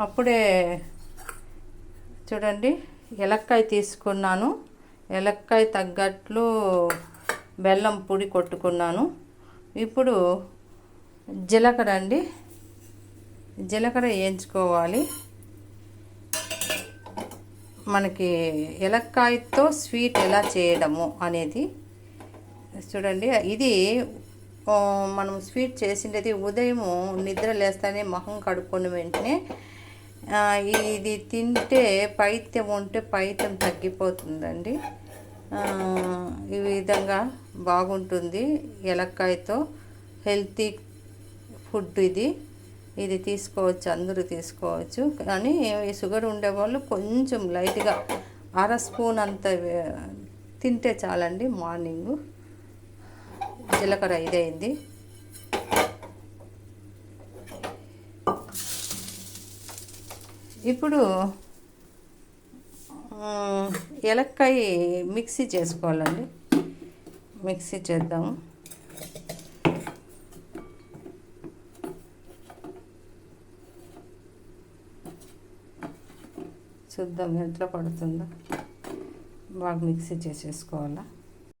అప్పుడే చూడండి ఎలక్కాయ తీసుకున్నాను. ఎలక్కాయ తగ్గట్లు బెల్లం పొడి కొట్టుకున్నాను. ఇప్పుడు జీలకర్ర అండి. జీలకర్ర వేయించుకోవాలి. మనకి ఎలక్కాయతో స్వీట్ ఎలా చేయడము అనేది చూడండి. ఇది మనం స్వీట్ చేసిండేది ఉదయం నిద్ర లేస్తానే మొహం కడుక్కున్న వెంటనే ఇది తింటే పైత్యం ఉంటే పైత్యం తగ్గిపోతుందండి. ఈ విధంగా బాగుంటుంది ఎలక్కాయతో హెల్తీ ఫుడ్ ఇది. ఇది తీసుకోవచ్చు అందరూ తీసుకోవచ్చు. కానీ ఈ షుగర్ ఉండేవాళ్ళు కొంచెం లైట్గా అర స్పూన్ అంత తింటే చాలండి మార్నింగు. జీలకర్ర ఇదైంది. ఇప్పుడు ఆ, ఎలక్కాయ మిక్సీ చేసుకోవాలండి. మిక్సీ చేద్దాము చూద్దాం ఎట్లా పడుతుందో? బాగా మిక్సీ చేసేసుకోవాలా?